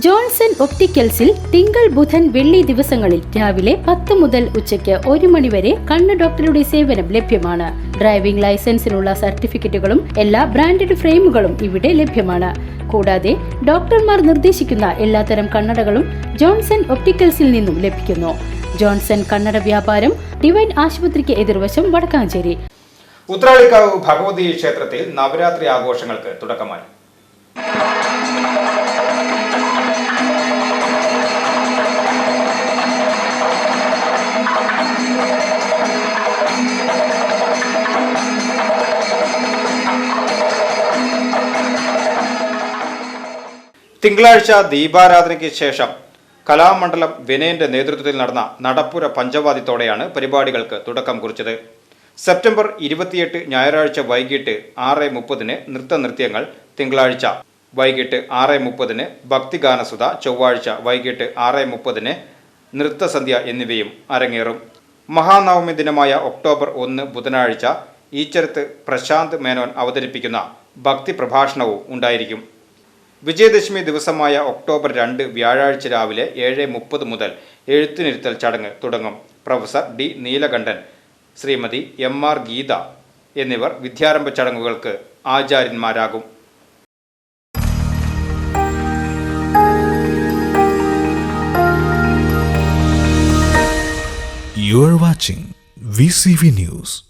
Johnson ഒപ്റ്റിക്കൽസിൽ തിങ്കൾ ബുധൻ വെള്ളി ദിവസങ്ങളിൽ രാവിലെ പത്ത് മുതൽ ഉച്ചയ്ക്ക് ഒരു മണിവരെ കണ്ണ് ഡോക്ടറുടെ സേവനം ലഭ്യമാണ്. ഡ്രൈവിംഗ് ലൈസൻസിനുള്ള സർട്ടിഫിക്കറ്റുകളും എല്ലാ ബ്രാൻഡഡ് ഫ്രെയിമുകളും ഇവിടെ ലഭ്യമാണ്. കൂടാതെ ഡോക്ടർമാർ നിർദ്ദേശിക്കുന്ന എല്ലാത്തരം കണ്ണടകളും ജോൺസൺ ഒപ്റ്റിക്കൽസിൽ നിന്നും ലഭിക്കുന്നു. ജോൺസൺ കണ്ണട വ്യാപാരം ഡിവൈൻ ആശുപത്രിക്ക് എതിർവശം വടക്കാഞ്ചേരി. ഉത്രാളിക്കാവ് ഭഗവതി ക്ഷേത്രത്തിൽ നവരാത്രി ആഘോഷങ്ങൾക്ക് തുടക്കമായി. തിങ്കളാഴ്ച ദീപാരാധനയ്ക്ക് ശേഷം കലാമണ്ഡലം വിനയന്റെ നേതൃത്വത്തിൽ നടന്ന നടപ്പുര പഞ്ചവാദ്യത്തോടെയാണ് പരിപാടികൾക്ക് തുടക്കം കുറിച്ചത്. സെപ്റ്റംബർ ഇരുപത്തിയെട്ട് ഞായറാഴ്ച വൈകിട്ട് ആറ് മുപ്പതിന് നൃത്തനൃത്യങ്ങൾ തിങ്കളാഴ്ച വൈകിട്ട് ആറ് മുപ്പതിന് ഭക്തിഗാനസുധ ചൊവ്വാഴ്ച വൈകിട്ട് ആറ് മുപ്പതിന് നൃത്തസന്ധ്യ എന്നിവയും അരങ്ങേറും. മഹാനവമി ദിനമായ ഒക്ടോബർ ഒന്ന് ബുധനാഴ്ച ഈച്ചരത്ത് പ്രശാന്ത് മേനോൻ അവതരിപ്പിക്കുന്ന ഭക്തി പ്രഭാഷണവും ഉണ്ടായിരിക്കും. വിജയദശമി ദിവസമായ ഒക്ടോബർ രണ്ട് വ്യാഴാഴ്ച രാവിലെ ഏഴ് മുപ്പത് മുതൽ എഴുത്തിനിരുത്തൽ ചടങ്ങ് തുടങ്ങും professor D Neelakantan Shrimati M R Geetha എന്നിവർ വിദ്യാരംഭ ചടങ്ങുകൾക്ക് ആചാര്യന്മാരാകും You are watching VCV News.